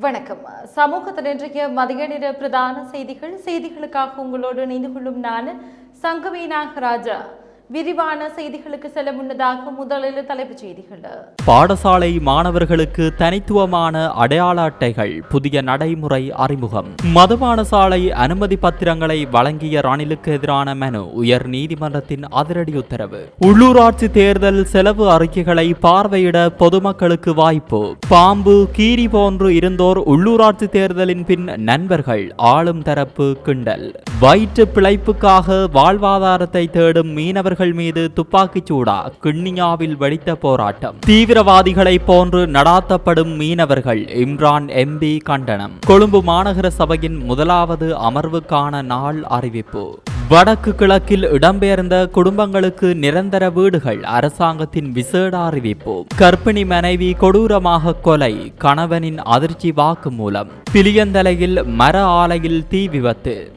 வணக்கம். சமூகத்தின் இன்றைய மதிய நேர பிரதான செய்திகள். செய்திகளுக்காக உங்களோடு இணைந்து கொள்ளும் நான் சங்கவி நாகராஜா. விரிவான செய்திகளுக்கு செல்ல முன்னதாக முதலில் தலைப்புச் செய்திகள். பாடசாலை மாணவர்களுக்கு தனித்துவமான அடையாள அட்டைகள் புதிய நடைமுறை அறிமுகம். மதுபான சாலை அனுமதி பத்திரங்களை வழங்கிய ரணிலுக்கு எதிரான மனு உயர் நீதிமன்றத்தின் அதிரடி உத்தரவு. உள்ளூராட்சி தேர்தல் செலவு அறிக்கைகளை பார்வையிட பொதுமக்களுக்கு வாய்ப்பு. பாம்பு கீரி போன்று இருந்தோர் உள்ளூராட்சி தேர்தலின் பின் நண்பர்கள் ஆளும் தரப்பு கிண்டல். வயிற்று பிழைப்புக்காக வாழ்வாதாரத்தை தேடும் மீனவர்கள் மீது துப்பாக்கிச் சூடா கிண்ணியாவில் வெடித்த போராட்டம். தீவிரவாதிகளை போன்று நடாத்தப்படும் மீனவர்கள் இம்ரான் எம்பி கண்டனம். கொழும்பு மாநகர சபையின் முதலாவது அமர்வுக்கான நாள் அறிவிப்பு. வடக்கு கிழக்கில் இடம்பெயர்ந்த குடும்பங்களுக்கு நிரந்தர வீடுகள் அரசாங்கத்தின் விசேட அறிவிப்பு. கர்ப்பிணி மனைவி கொடூரமாக கொலை கணவனின் அதிர்ச்சி வாக்குமூலம். பிலியந்தலையில் மர ஆலையில் தீ விபத்து.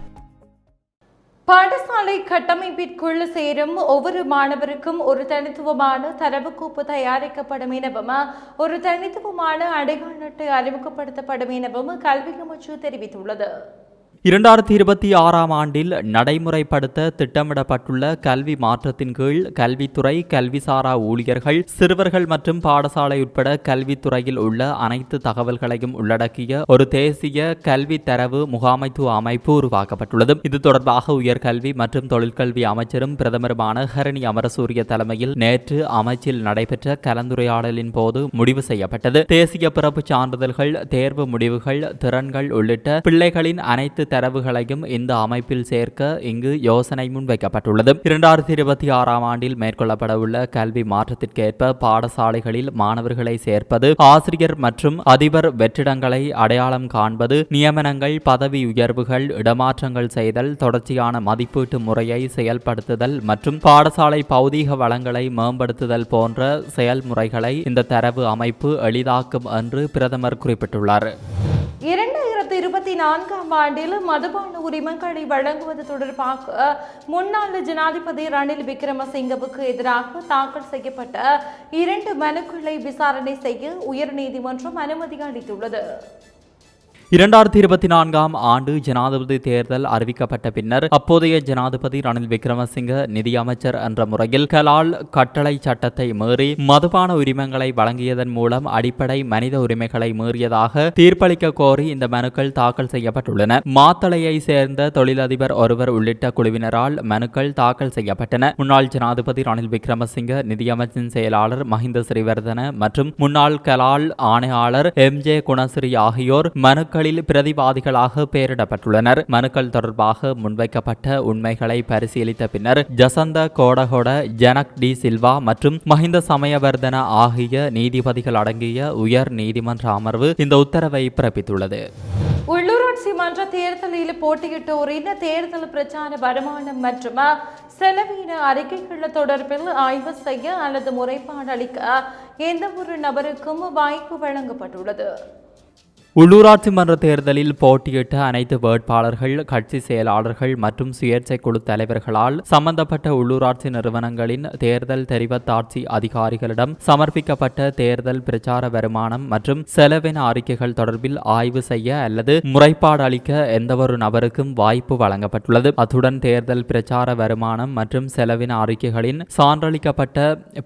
பாடசாலை கட்டமைப்பிற்குள் சேரும் ஒவ்வொரு மாணவருக்கும் ஒரு தனித்துவமான தரவுக்கோப்பு தயாரிக்கப்படும் எனவும் ஒரு தனித்துவமான அடையாள அட்டை அறிமுகப்படுத்தப்படும் எனவும் கல்வி அமைச்சு தெரிவித்துள்ளது. இரண்டாயிரத்தி இருபத்தி ஆறாம் ஆண்டில் நடைமுறைப்படுத்த திட்டமிடப்பட்டுள்ள கல்வி மாற்றத்தின் கீழ் கல்வித்துறை கல்விசாரா ஊழியர்கள் சிறுவர்கள் மற்றும் பாடசாலை உட்பட கல்வித்துறையில் உள்ள அனைத்து தகவல்களையும் உள்ளடக்கிய ஒரு தேசிய கல்வி தரவு முகாமைத்துவ அமைப்பு உருவாக்கப்பட்டுள்ளது. இது தொடர்பாக உயர்கல்வி மற்றும் தொழிற்கல்வி அமைச்சரும் பிரதமருமான ஹரணி அமரசூரிய தலைமையில் நேற்று அமைச்சில் நடைபெற்ற கலந்துரையாடலின் போது முடிவு செய்யப்பட்டது. தேசிய பிறப்பு சான்றிதழ்கள் தேர்வு முடிவுகள் திறன்கள் உள்ளிட்ட பிள்ளைகளின் அனைத்து தரவுகளையும் இந்த அமைப்பில் சேர்க்க இங்கு யோசனை முன்வைக்கப்பட்டுள்ளது. இரண்டாயிரத்தி இருபத்தி ஆறாம் ஆண்டில் மேற்கொள்ளப்பட உள்ள கல்வி மாற்றத்திற்கேற்ப பாடசாலைகளில் மாணவர்களை சேர்ப்பது ஆசிரியர் மற்றும் அதிபர் வெற்றிடங்களை அடையாளம் காண்பது நியமனங்கள் பதவி உயர்வுகள் இடமாற்றங்கள் செய்தல் தொடர்ச்சியான மதிப்பீட்டு முறையை செயல்படுத்துதல் மற்றும் பாடசாலை பௌதீக வளங்களை மேம்படுத்துதல் போன்ற செயல்முறைகளை இந்த தரவு அமைப்பு எளிதாக்கும் என்று பிரதமர் குறிப்பிட்டுள்ளார். இரண்டாயிரத்தி இருபத்தி நான்காம் ஆண்டில் மதுபான உரிமங்களை வழங்குவது தொடர்பாக முன்னாள் ஜனாதிபதி ரணில் விக்ரமசிங்கவுக்கு எதிராக தாக்கல் செய்யப்பட்ட இரண்டு மனுக்களை விசாரணை செய்ய உயர்நீதிமன்றம் அனுமதி அளித்துள்ளது. இரண்டாயிரத்தி இருபத்தி நான்காம் ஆண்டு ஜனாதிபதி தேர்தல் அறிவிக்கப்பட்ட பின்னர் அப்போதைய ஜனாதிபதி ரணில் விக்ரமசிங்க நிதியமைச்சர் என்ற முறையில் கலால் கட்டளை சட்டத்தை மீறி மதுபான உரிமங்களை வழங்கியதன் மூலம் அடிப்படை மனித உரிமைகளை மீறியதாக தீர்ப்பளிக்க கோரி இந்த மனுக்கள் தாக்கல் செய்யப்பட்டுள்ளன. மாத்தளையை சேர்ந்த தொழிலதிபர் ஒருவர் உள்ளிட்ட குழுவினரால் மனுக்கள் தாக்கல் செய்யப்பட்டன. முன்னாள் ஜனாதிபதி ரணில் விக்ரமசிங்க நிதியமைச்சின் செயலாளர் மஹிந்த ஸ்ரீவர்தன மற்றும் முன்னாள் கலால் ஆணையாளர் எம் ஜே குணஸ்ரீ ஆகியோர் மனுக்களில் பிரதிவாதிகளாக பெயரிடப்பட்டுள்ளனர். மனுக்கள் தொடர்பாக முன்வைக்கப்பட்ட உண்மைகளை பரிசீலித்த பின்னர் ஜசந்த கோடகொட ஜனக் டி சில்வா மற்றும் மஹிந்த சமயவர்தன ஆகிய நீதிபதிகள் அடங்கிய உயர் நீதிமன்ற அமர்வு இந்த உத்தரவை பிறப்பித்துள்ளது. உள்ளூராட்சி மன்ற தேர்தலில் போட்டியிட்டோரின் தேர்தல் பிரச்சார வருமானம் மற்றும் செலவின அறிக்கைகள் தொடர்பில் ஆய்வு செய்ய அல்லது முறைப்பாடு அளிக்க எந்த ஒரு நபருக்கும் வாய்ப்பு வழங்கப்பட்டுள்ளது. உள்ளூராட்சி மன்ற தேர்தலில் போட்டியிட்ட அனைத்து வேட்பாளர்கள் கட்சி செயலாளர்கள் மற்றும் சுயேட்சை குழு தலைவர்களால் சம்பந்தப்பட்ட உள்ளூராட்சி நிறுவனங்களின் தேர்தல் தெரிவத்தாட்சி அதிகாரிகளிடம் சமர்ப்பிக்கப்பட்ட தேர்தல் பிரச்சார வருமானம் மற்றும் செலவின அறிக்கைகள் தொடர்பில் ஆய்வு செய்ய அல்லது முறைப்பாடு அளிக்க எந்தவொரு நபருக்கும் வாய்ப்பு வழங்கப்பட்டுள்ளது. அத்துடன் தேர்தல் பிரச்சார வருமானம் மற்றும் செலவின அறிக்கைகளின் சான்றளிக்கப்பட்ட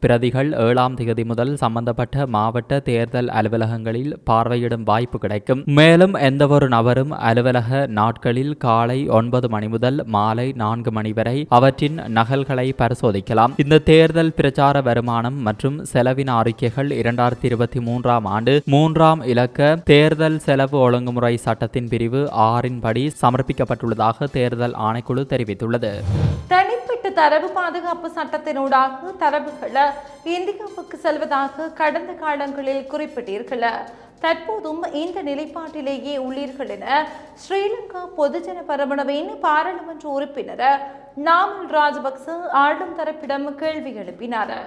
பிரதிகள் ஏழாம் தேதி முதல் சம்பந்தப்பட்ட மாவட்ட தேர்தல் அலுவலகங்களில் பார்வையிடும் வாய்ப்பு கிடைக்கும். கிடைக்கும். மேலும் எந்தவொரு நபரும் அலுவலக நாட்களில் காலை ஒன்பது மணி முதல் மாலை நான்கு மணி வரை அவற்றின் நகல்களை பரிசோதிக்கலாம். இந்த தேர்தல் பிரச்சார வருமானம் மற்றும் செலவின அறிக்கைகள் இரண்டாயிரத்தி இருபத்தி மூன்றாம் ஆண்டு மூன்றாம் இலக்க தேர்தல் செலவு ஒழுங்குமுறை சட்டத்தின் பிரிவு ஆறின் படி சமர்ப்பிக்கப்பட்டுள்ளதாக தேர்தல் ஆணைக்குழு தெரிவித்துள்ளது. தனிப்பட்ட தரவு பாதுகாப்பு சட்டத்தினூடாக தரவுகளை இந்தியாவுக்கு செல்வதாக கடந்த காலங்களில் குறிப்பிட்டீர்கள தற்போதும் இந்த நிலைப்பாட்டிலேயே உள்ளீர்கள் என ஸ்ரீலங்கா பொதுஜன பரமணவின் பாராளுமன்ற உறுப்பினர் நாமல் ராஜபக்ச ஆளும் தரப்பிடம் கேள்வி எழுப்பினார்.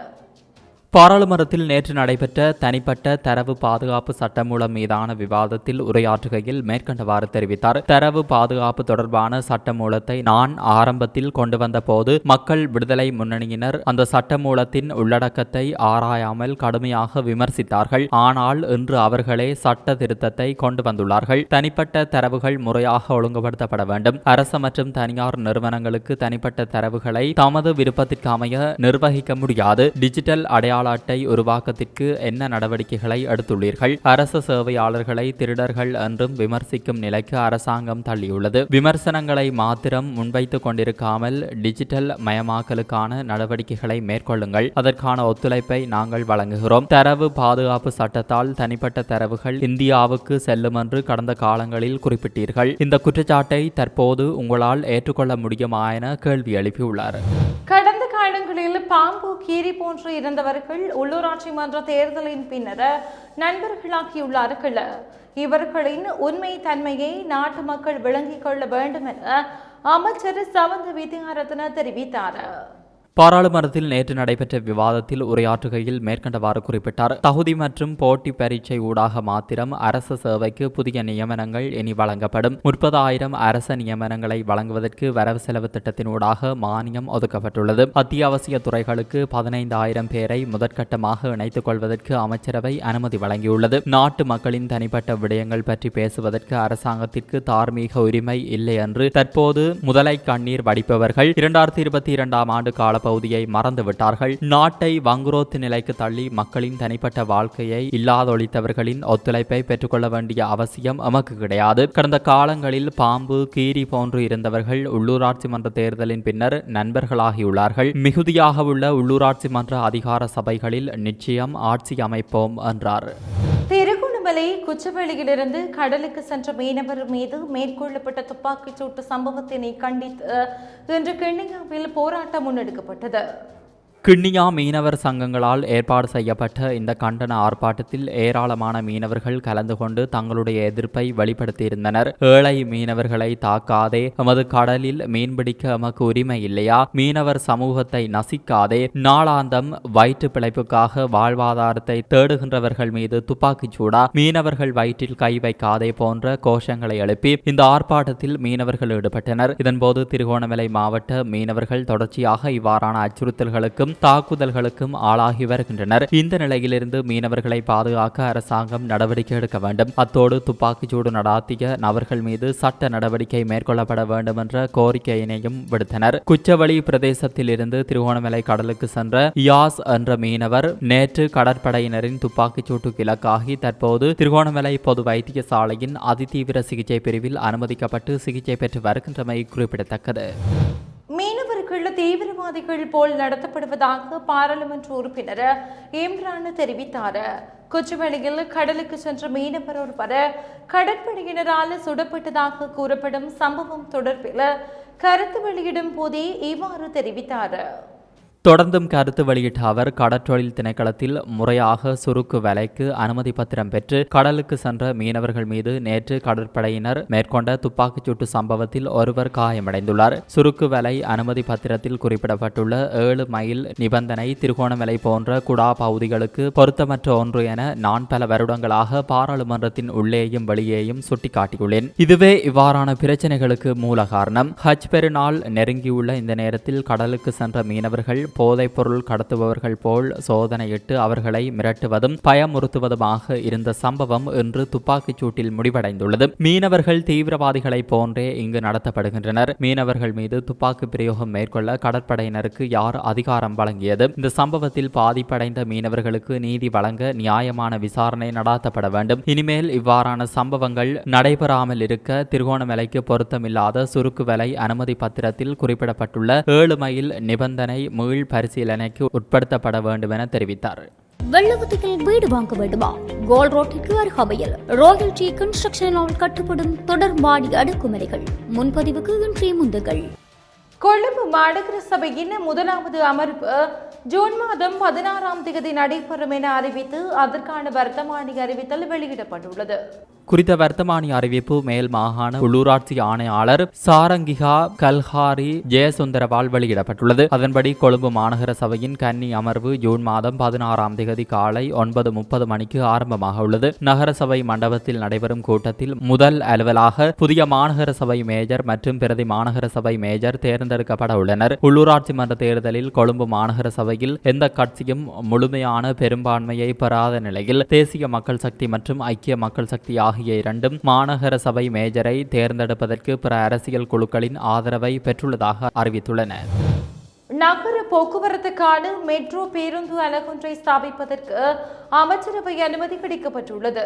பாராளுமன்றத்தில் நேற்று நடைபெற்ற தனிப்பட்ட தரவு பாதுகாப்பு சட்டமூலம் மீதான விவாதத்தில் உரையாற்றுகையில் மேற்கண்டவாறு தெரிவித்தார். தரவு பாதுகாப்பு தொடர்பான சட்டமூலத்தை நான் ஆரம்பத்தில் கொண்டு வந்த போது மக்கள் விடுதலை முன்னணியினர் அந்த சட்டமூலத்தின் உள்ளடக்கத்தை ஆராயாமல் கடுமையாக விமர்சித்தார்கள். ஆனால் இன்று அவர்களே சட்ட திருத்தத்தை கொண்டு வந்துள்ளார்கள். தனிப்பட்ட தரவுகள் முறையாக ஒழுங்குபடுத்தப்பட வேண்டும். அரசு மற்றும் தனியார் நிறுவனங்களுக்கு தனிப்பட்ட தரவுகளை தமது விருப்பத்திற்கு அமைய நிர்வகிக்க முடியாது. டிஜிட்டல் அடையாள அட்டை உருவாக்கத்திற்கு என்ன நடவடிக்கைகளை எடுத்துள்ளீர்கள்? அரசு சேவையாளர்களை திருடர்கள் என்றும் விமர்சிக்கும் நிலைக்கு அரசாங்கம் தள்ளியுள்ளது. விமர்சனங்களை மாத்திரம் முன்வைத்துக் கொண்டிருக்காமல் டிஜிட்டல் மயமாக்கலுக்கான நடவடிக்கைகளை மேற்கொள்ளுங்கள். அதற்கான ஒத்துழைப்பை நாங்கள் வழங்குகிறோம். தரவு பாதுகாப்பு சட்டத்தால் தனிப்பட்ட தரவுகள் இந்தியாவுக்கு செல்லும் என்று கடந்த காலங்களில் குறிப்பிட்டீர்கள். இந்த குற்றச்சாட்டை தற்போது உங்களால் ஏற்றுக்கொள்ள முடியுமா என கேள்வி எழுப்பியுள்ளார். நண்பர்களில் பாம்பு கீரி போன்று இருந்தவர்கள் உள்ளூராட்சி மன்ற தேர்தலின் பின்னர் நண்பர்களாகியுள்ளார்கள். இவர்களின் உண்மை தன்மையை நாட்டு மக்கள் விளங்கிக் கொள்ள வேண்டும் என அமைச்சர் சவந்த வித்யாரத்ன தெரிவித்தார். பாராளுமன்றத்தில் நேற்று நடைபெற்ற விவாதத்தில் உரையாற்றுகையில் மேற்கண்டவாறு குறிப்பிட்டார். தகுதி மற்றும் போட்டி பரீட்சை ஊடாக மாத்திரம் அரசு சேவைக்கு புதிய நியமனங்கள் இனி வழங்கப்படும். முப்பதாயிரம் அரச நியமனங்களை வழங்குவதற்கு வரவு செலவு திட்டத்தினூடாக மானியம் ஒதுக்கப்பட்டுள்ளது. அத்தியாவசிய துறைகளுக்கு பதினைந்தாயிரம் பேரை முதற்கட்டமாக இணைத்துக் கொள்வதற்கு அமைச்சரவை அனுமதி வழங்கியுள்ளது. நாட்டு மக்களின் தனிப்பட்ட விடயங்கள் பற்றி பேசுவதற்கு அரசாங்கத்திற்கு தார்மீக உரிமை இல்லை என்று தற்போது முதலை கண்ணீர் வடிப்பவர்கள் இரண்டாயிரத்தி இருபத்தி இரண்டாம் ஆண்டு பகுதியை மறந்துவிட்டார்கள். நாட்டை வங்குரோத்து நிலைக்கு தள்ளி மக்களின் தனிப்பட்ட வாழ்க்கையை இல்லாதொழித்தவர்களின் ஒத்துழைப்பை பெற்றுக்கொள்ள வேண்டிய அவசியம் எமக்கு கிடையாது. கடந்த காலங்களில் பாம்பு கீரி போன்று இருந்தவர்கள் உள்ளூராட்சி மன்ற தேர்தலின் பின்னர் நண்பர்களாகியுள்ளார்கள். மிகுதியாக உள்ள உள்ளூராட்சி மன்ற அதிகார சபைகளில் நிச்சயம் ஆட்சி அமைப்போம் என்றார். திருகோணமலை குச்சவெளியிலிருந்து கடலுக்கு சென்ற மீனவர் மீது மேற்கொள்ளப்பட்ட துப்பாக்கிச் சூட்டு சம்பவத்தினை கண்டித்து இன்று கிண்ணியாவில் போராட்டம் முன்னெடுக்கப்பட்டது. கிண்ணியா மீனவர் சங்கங்களால் ஏற்பாடு செய்யப்பட்ட இந்த கண்டன ஆர்ப்பாட்டத்தில் ஏராளமான மீனவர்கள் கலந்து கொண்டு தங்களுடைய எதிர்ப்பை வெளிப்படுத்தியிருந்தனர். ஏழை மீனவர்களை தாக்காதே எமது கடலில் மீன்பிடிக்க எமக்கு உரிமை இல்லையா? மீனவர் சமூகத்தை நசிக்காதே நாளாந்தம் வயிற்று பிழைப்புக்காக வாழ்வாதாரத்தை தேடுகின்றவர்கள் மீது துப்பாக்கிச் சூடா மீனவர்கள் வயிற்றில் கை வைக்காதே போன்ற கோஷங்களை எழுப்பி இந்த ஆர்ப்பாட்டத்தில் மீனவர்கள் ஈடுபட்டனர். இதன்போது திருகோணமலை மாவட்ட மீனவர்கள் தொடர்ச்சியாக இவ்வாறான அச்சுறுத்தல்களுக்கும் தாக்குதல்களுக்கும் ஆளாகி வருகின்றனர். இந்த நிலையிலிருந்து மீனவர்களை பாதுகாக்க அரசாங்கம் நடவடிக்கை எடுக்க வேண்டும். அத்தோடு துப்பாக்கிச்சூடு நடாத்திய நபர்கள் மீது சட்ட நடவடிக்கை மேற்கொள்ளப்பட வேண்டும் என்ற கோரிக்கையினையும் விடுத்தனர். குச்சவெளி பிரதேசத்திலிருந்து திருகோணமலை கடலுக்கு சென்ற யாஸ் என்ற மீனவர் நேற்று கடற்படையினரின் துப்பாக்கிச்சூட்டுக்கு இலக்காகி தற்போது திருகோணமலை பொது வைத்தியசாலையின் அதிதீவிர சிகிச்சை பிரிவில் அனுமதிக்கப்பட்டு சிகிச்சை பெற்று வருகின்றமை குறிப்பிடத்தக்கது. மீனவர்கள் தீவிரவாதிகள் போல் நடத்தப்படுவதாக பாராளுமன்ற உறுப்பினர் இம்ரான் தெரிவித்தார். கொச்சுவேளியில் கடலுக்கு சென்ற மீனவர் ஒருவர் கடற்படையினரால் சுடப்பட்டதாக கூறப்படும் சம்பவம் தொடர்பில் கருத்து வெளியிடும் போதே இவ்வாறு தெரிவித்தார். தொடர்ந்தும் கருத்து வெளியிட்ட அவர் கடற்றொழில் திணைக்களத்தில் முறையாக சுருக்கு வேலைக்கு அனுமதி பத்திரம் பெற்று கடலுக்கு சென்ற மீனவர்கள் மீது நேற்று கடற்படையினர் மேற்கொண்ட துப்பாக்கிச்சூட்டு சம்பவத்தில் ஒருவர் காயமடைந்துள்ளார். சுருக்கு வேலை அனுமதி பத்திரத்தில் குறிப்பிடப்பட்டுள்ள ஏழு மைல் நிபந்தனை திருகோணமலை போன்ற குடா பகுதிகளுக்கு பொருத்தமற்ற ஒன்று என நான் பல வருடங்களாக பாராளுமன்றத்தின் உள்ளேயும் வெளியேயும் சுட்டிக்காட்டியுள்ளேன். இதுவே இவ்வாறான பிரச்சனைகளுக்கு மூல காரணம் ஹஜ் பெருநாள் நெருங்கியுள்ள இந்த நேரத்தில் கடலுக்கு சென்ற மீனவர்கள் போதைப் பொருள் கடத்துபவர்கள் போல் சோதனையிட்டு அவர்களை மிரட்டுவதும் பயமுறுத்துவதுமாக இருந்த சம்பவம் இன்று துப்பாக்கிச் சூட்டில் முடிவடைந்துள்ளது. மீனவர்கள் தீவிரவாதிகளைப் போன்றே இங்கு நடத்தப்படுகின்றனர். மீனவர்கள் மீது துப்பாக்கி பிரயோகம் மேற்கொள்ள கடற்படையினருக்கு யார் அதிகாரம் வழங்கியது? இந்த சம்பவத்தில் பாதிப்படைந்த மீனவர்களுக்கு நீதி வழங்க நியாயமான விசாரணை நடாத்தப்பட வேண்டும். இனிமேல் இவ்வாறான சம்பவங்கள் நடைபெறாமல் இருக்க திருகோணமலைக்கு பொருத்தமில்லாத சுருக்கு வலை அனுமதி பத்திரத்தில் குறிப்பிடப்பட்டுள்ள ஏழு மைல் நிபந்தனை மீள் பரிசீலனைக்கு உட்படுத்தப்பட வேண்டும் என தெரிவித்தார். வெள்ளவத்தியில் வீடு வாங்க வேண்டுமா? கோல் ரோட்டிற்கு அருகாமையில் ராயல் டி கன்ஸ்ட்ரக்ஷனால் கட்டப்படும் தொடர் மாடி அடுக்குமுறைகள் முன்பதிவுக்கு இன்றைய முந்துகள். கொழும்பு மாநகர சபையின் முதலாவது அமர்வு ஜூன் மாதம் பதினாறாம் தேதி நடைபெறும் என அறிவித்து அதற்கான வர்த்தமானி அறிவித்தல் வெளியிடப்பட்டுள்ளது. குறித்த வர்த்தமானி அறிவிப்பு மேல் மாகாண உள்ளூராட்சி ஆணையாளர் சாரங்கிகா கல்ஹாரி ஜெயசுந்தரவால் வெளியிடப்பட்டுள்ளது. அதன்படி கொழும்பு மாநகர சபையின் கன்னி அமர்வு ஜூன் மாதம் பதினாறாம் தேதி காலை ஒன்பது முப்பது மணிக்கு ஆரம்பமாக உள்ளது. நகர சபை மண்டபத்தில் நடைபெறும் கூட்டத்தில் முதல் அலுவலாக புதிய மாநகர சபை மேஜர் மற்றும் பிரதி மாநகர சபை மேஜர் தேர்ந்தெடுக்கப்பட உள்ளனர். உள்ளூராட்சி மன்ற தேர்தலில் கொழும்பு மாநகர சபையில் எந்த கட்சியும் முழுமையான பெரும்பான்மையை பெறாத நிலையில் தேசிய மக்கள் சக்தி மற்றும் ஐக்கிய மக்கள் சக்தி ஆகிய இரண்டும் மாநகர சபை மேஜரை தேர்ந்தெடுப்பதற்கு பிற அரசியல் குழுக்களின் ஆதரவை பெற்றுள்ளதாக அறிவித்துள்ளன. நகர போக்குவரத்துக்கான மெட்ரோ பேருந்து அலகொன்றை ஸ்தாபிப்பதற்கு அமைச்சரவை அனுமதி கிடைக்கப்பட்டுள்ளது.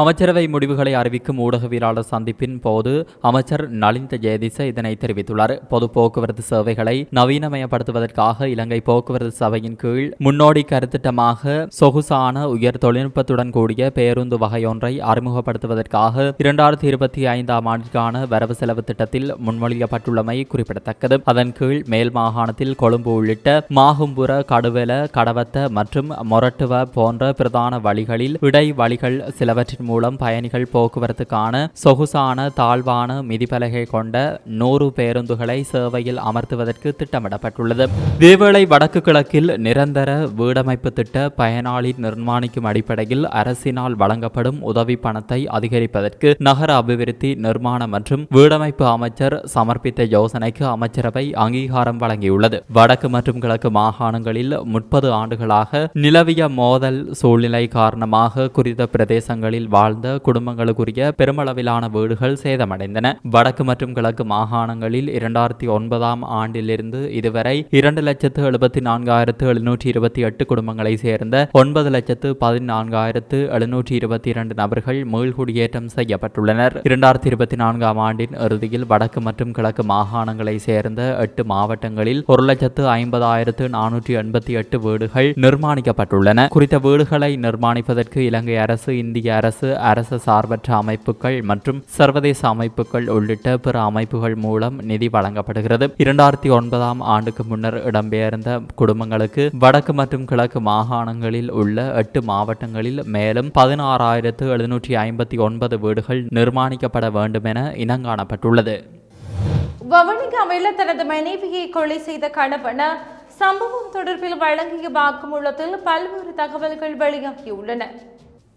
அமைச்சரவை முடிவுகளை அறிவிக்கும் ஊடகவியலாளர் சந்திப்பின் போது அமைச்சர் நலிந்த ஜெயதிச இதனை தெரிவித்துள்ளார். பொது போக்குவரத்து சேவைகளை நவீனமயப்படுத்துவதற்காக இலங்கை போக்குவரத்து சபையின் கீழ் முன்னோடி கருத்திட்டமாக சொகுசான உயர் தொழில்நுட்பத்துடன் கூடிய பேருந்து வகையொன்றை அறிமுகப்படுத்துவதற்காக இரண்டாயிரத்தி இருபத்தி ஐந்தாம் ஆண்டிற்கான வரவு செலவு திட்டத்தில் முன்மொழியப்பட்டுள்ளமை குறிப்பிடத்தக்கது. அதன் கீழ் மேல் மாகாணத்தில் கொழும்பு உள்ளிட்ட மாகும்புர கடுவெல கடவத்த மற்றும் மொரட்டுவ போன்ற பிரதான வழிகளில் இடை வழிகள் சிலவற்றின் மூலம் பயணிகள் போக்குவரத்துக்கான சொகுசான தாழ்வான மிதிப்பலகை கொண்ட நூறு பேருந்துகளை சேவையில் அமர்த்துவதற்கு திட்டமிடப்பட்டுள்ளது. இதேவேளை வடக்கு கிழக்கில் நிரந்தர வீடமைப்பு திட்ட பயனாளி நிர்மாணிக்கும் அடிப்படையில் அரசினால் வழங்கப்படும் உதவி பணத்தை அதிகரிப்பதற்கு நகர அபிவிருத்தி நிர்மாண மற்றும் வீடமைப்பு அமைச்சர் சமர்ப்பித்த யோசனைக்கு அமைச்சரவை அங்கீகாரம் வழங்கியுள்ளது. வடக்கு மற்றும் கிழக்கு மாகாணங்களில் முப்பது ஆண்டுகளாக நிலவிய மோதல் சூழ்நிலை காரணமாக குறித்த பிரதேசங்களில் வாழ்ந்த குடும்பங்களுக்குரிய பெருமளவிலான வீடுகள் சேதமடைந்தன. வடக்கு மற்றும் கிழக்கு மாகாணங்களில் இரண்டாயிரத்தி ஒன்பதாம் ஆண்டிலிருந்து இதுவரை இரண்டு லட்சத்து எழுபத்தி நான்காயிரத்து எழுநூற்றி இருபத்தி எட்டு குடும்பங்களை சேர்ந்த ஒன்பது லட்சத்து பதினான்காயிரத்து எழுநூற்றி இருபத்தி இரண்டு நபர்கள் மீள்குடியேற்றம் செய்யப்பட்டுள்ளனர். இரண்டாயிரத்தி இருபத்தி நான்காம் ஆண்டின் இறுதியில் வடக்கு மற்றும் கிழக்கு மாகாணங்களை சேர்ந்த எட்டு மாவட்டங்களில் ஒரு லட்சத்து ஐம்பதாயிரத்து நானூற்றி எண்பத்தி எட்டு வீடுகள் நிர்மாணிக்கப்பட்டுள்ளன. குறித்த வீடுகளை நிர்மாணிப்பதற்கு இலங்கை அரசு இந்திய அரசு அரசு சார்பற்ற அமைப்புகள் மற்றும் சர்வதேச அமைப்புகள் உள்ளிட்ட பிற அமைப்புகள் மூலம் நிதி வழங்கப்படுகிறது. இரண்டாயிரத்தி ஒன்பதாம் ஆண்டுக்கு முன்னர் இடம்பெயர்ந்த குடும்பங்களுக்கு வடக்கு மற்றும் கிழக்கு மாகாணங்களில் உள்ள எட்டு மாவட்டங்களில் மேலும் பதினாறாயிரத்து எழுநூற்றி ஐம்பத்தி ஒன்பது வீடுகள் நிர்மாணிக்கப்பட வேண்டும் என இனங்காணப்பட்டுள்ளது வவுனிகாவில் தனது மனைவியை கொலை செய்த கணவன் சம்பவம் தொடர்பில் வழங்கிய வாக்குமூலத்தில் பல்வேறு தகவல்கள் வெளியாகியுள்ளன.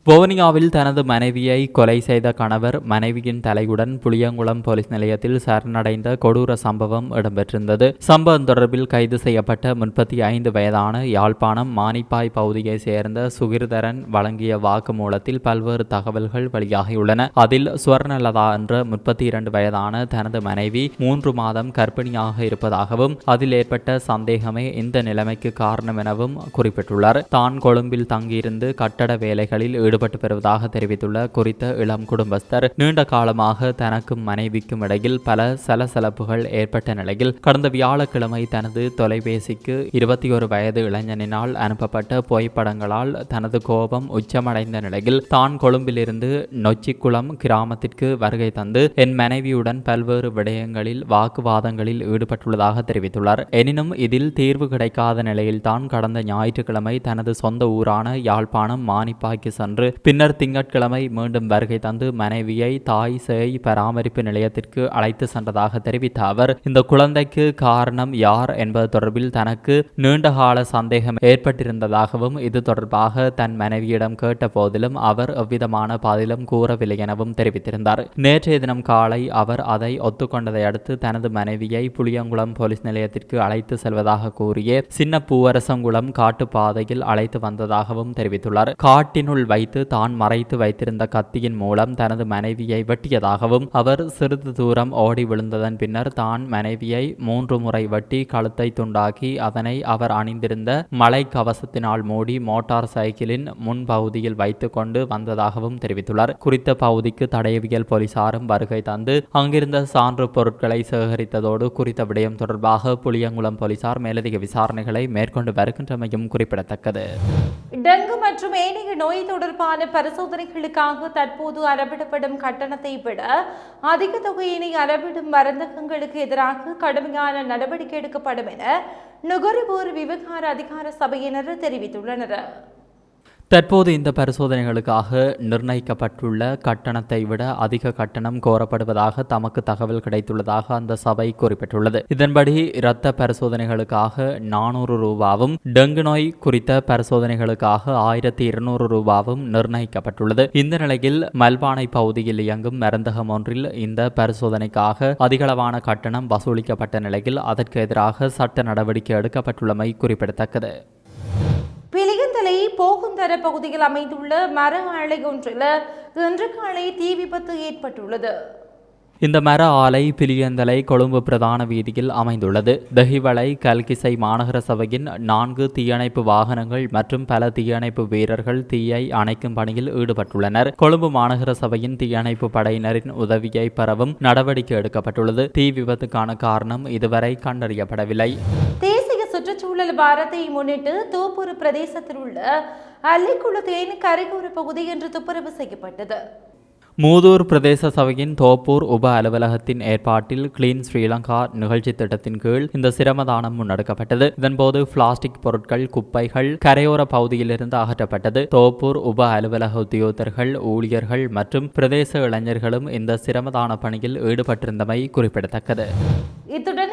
வவுனியாவில் தனது மனைவியை கொலை செய்த கணவர் மனைவியின் தலையுடன் புளியங்குளம் போலீஸ் நிலையத்தில் சரணடைந்த கொடூர சம்பவம் இடம்பெற்றிருந்தது. சம்பவம் தொடர்பில் கைது செய்யப்பட்ட முப்பத்தி ஐந்து வயதான யாழ்ப்பாணம் மானிப்பாய் பகுதியைச் சேர்ந்த சுகிர்தரன் வழங்கிய வாக்குமூலத்தில் பல்வேறு தகவல்கள் வெளியாகியுள்ளன. அதில் சுவர்ணலதா என்ற முப்பத்தி இரண்டு வயதான தனது மனைவி மூன்று மாதம் கர்ப்பிணியாக இருப்பதாகவும் அதில் ஏற்பட்ட சந்தேகமே இந்த நிலைமைக்கு காரணம் எனவும் குறிப்பிட்டுள்ளார். தான் கொழும்பில் தங்கியிருந்து கட்டட வேலைகளில் ஈடுபட்டு வருவதாக தெரிவித்துள்ள குறித்த இளம் குடும்பஸ்தர் நீண்ட காலமாக தனக்கும் மனைவிக்கும் இடையில் பல சலசலப்புகள் ஏற்பட்ட நிலையில் கடந்த வியாழக்கிழமை தனது தொலைபேசிக்கு இருபத்தி ஒரு வயது இளைஞனினால் அனுப்பப்பட்ட புகைப்படங்களால் தனது கோபம் உச்சமடைந்த நிலையில் தான் கொழும்பிலிருந்து நொச்சிக்குளம் கிராமத்திற்கு வருகை தந்து என் மனைவியுடன் பல்வேறு விடயங்களில் வாக்குவாதங்களில் ஈடுபட்டுள்ளதாக தெரிவித்துள்ளார். எனினும் இதில் தீர்வு கிடைக்காத நிலையில்தான் கடந்த ஞாயிற்றுக்கிழமை தனது சொந்த ஊரான யாழ்ப்பாணம் மானிப்பாய்க்கு சென்று பின்னர் திங்கட்கிழமை மீண்டும் வருகை தந்து மனைவியை தாய் சேய் பராமரிப்பு நிலையத்திற்கு அழைத்து சென்றதாக தெரிவித்த அவர் இந்த குழந்தைக்கு காரணம் யார் என்பது தொடர்பில் தனக்கு நீண்டகால சந்தேகம் ஏற்பட்டிருந்ததாகவும் இது தொடர்பாக தன் மனைவியிடம் கேட்ட போதிலும் அவர் எவ்விதமான பதிலும் கூறவில்லை எனவும் தெரிவித்திருந்தார். நேற்றைய தினம் காலை அவர் அதை ஒத்துக்கொண்டதை அடுத்து தனது மனைவியை புளியங்குளம் போலீஸ் நிலையத்திற்கு அழைத்து செல்வதாக கூறிய சின்ன பூவரசங்குளம் காட்டுப்பாதையில் அழைத்து வந்ததாகவும் தெரிவித்துள்ளார். காட்டினுள் வைத்து தான் மறைத்து வைத்திருந்த கத்தியின் மூலம் தனது மனைவியை வெட்டியதாகவும் அவர் சிறிது தூரம் ஓடி விழுந்ததன் பின்னர் தான் மனைவியை மூன்று முறை வெட்டி கழுத்தை துண்டாக்கி அதனை அவர் அணிந்திருந்த மலை கவசத்தினால் மூடி மோட்டார் சைக்கிளின் முன்பகுதியில் வைத்துக்கொண்டு வந்ததாகவும் தெரிவித்துள்ளார். குறித்த பகுதிக்கு தடயவியல் போலீசாரும் வருகை தந்து அங்கிருந்த சான்று பொருட்களை சேகரித்ததோடு குறித்த விடயம் தொடர்பாக புளியங்குளம் போலீசார் மேலதிக விசாரணைகளை மேற்கொண்டு வருகின்றமையும் குறிப்பிடத்தக்கது. டெங்கு மற்றும் ஏனைய நோய் தொடர்பாக தொடர்பான பரிசோதனைகளுக்காக தற்போது அறவிடப்படும் கட்டணத்தை விட அதிக தொகையினை அறவிடும் மருந்தகங்களுக்கு எதிராக கடுமையான நடவடிக்கை எடுக்கப்படும் என நுகர்வோர் விவகார அதிகார சபையினர் தெரிவித்துள்ளனர். தற்போது இந்த பரிசோதனைகளுக்காக நிர்ணயிக்கப்பட்டுள்ள கட்டணத்தை விட அதிக கட்டணம் கோரப்படுவதாக தமக்கு தகவல் கிடைத்துள்ளதாக அந்த சபை குறிப்பிட்டுள்ளது. இதன்படி இரத்த பரிசோதனைகளுக்காக நானூறு ரூபாவும் டெங்கு நோய் குறித்த பரிசோதனைகளுக்காக ஆயிரத்தி இருநூறு ரூபாவும் நிர்ணயிக்கப்பட்டுள்ளது. இந்த நிலையில் மல்பானை பகுதியில் இயங்கும் மருந்தகம் ஒன்றில் இந்த பரிசோதனைக்காக அதிகளவான கட்டணம் வசூலிக்கப்பட்ட நிலையில் அதற்கு எதிராக சட்ட நடவடிக்கை எடுக்கப்பட்டுள்ளமை குறிப்பிடத்தக்கது. பிளியந்தலை போகுந்தர பகுதியில் அமைந்துள்ள மர ஆலை ஒன்றில் இன்று காலை தீ விபத்து ஏற்பட்டுள்ளது. இந்த மர ஆலை பிலியந்தலை கொழும்பு பிரதான வீதியில் அமைந்துள்ளது. தஹிவளை கல்கிசை மாநகர சபையின் நான்கு தீயணைப்பு வாகனங்கள் மற்றும் பல தீயணைப்பு வீரர்கள் தீயை அணைக்கும் பணியில் ஈடுபட்டுள்ளனர். கொழும்பு மாநகர சபையின் தீயணைப்பு படையினரின் உதவியை பெறவும் நடவடிக்கை எடுக்கப்பட்டுள்ளது. தீ விபத்துக்கான காரணம் இதுவரை கண்டறியப்படவில்லை. சுற்றுச்சூழல் வாரத்தை முன்னிட்டு தூப்பூர் பிரதேசத்தில் உள்ள அல்லிக்குள தேன் கரையோர பகுதி என்று துப்புரவு செய்யப்பட்டது. மூதூர் பிரதேச சபையின் தோப்பூர் உப அலுவலகத்தின் ஏற்பாட்டில் கிளீன் ஸ்ரீலங்கா நிகழ்ச்சி திட்டத்தின் கீழ் இந்த சிரமதானம் முன்னெடுக்கப்பட்டது. இதன்போது பிளாஸ்டிக் பொருட்கள் குப்பைகள் கரையோர பகுதியிலிருந்து அகற்றப்பட்டது. தோப்பூர் உப அலுவலக உத்தியோகத்தர்கள் ஊழியர்கள் மற்றும் பிரதேச இளைஞர்களும் இந்த சிரமதான பணியில் ஈடுபட்டிருந்தமை குறிப்பிடத்தக்கது. இத்துடன்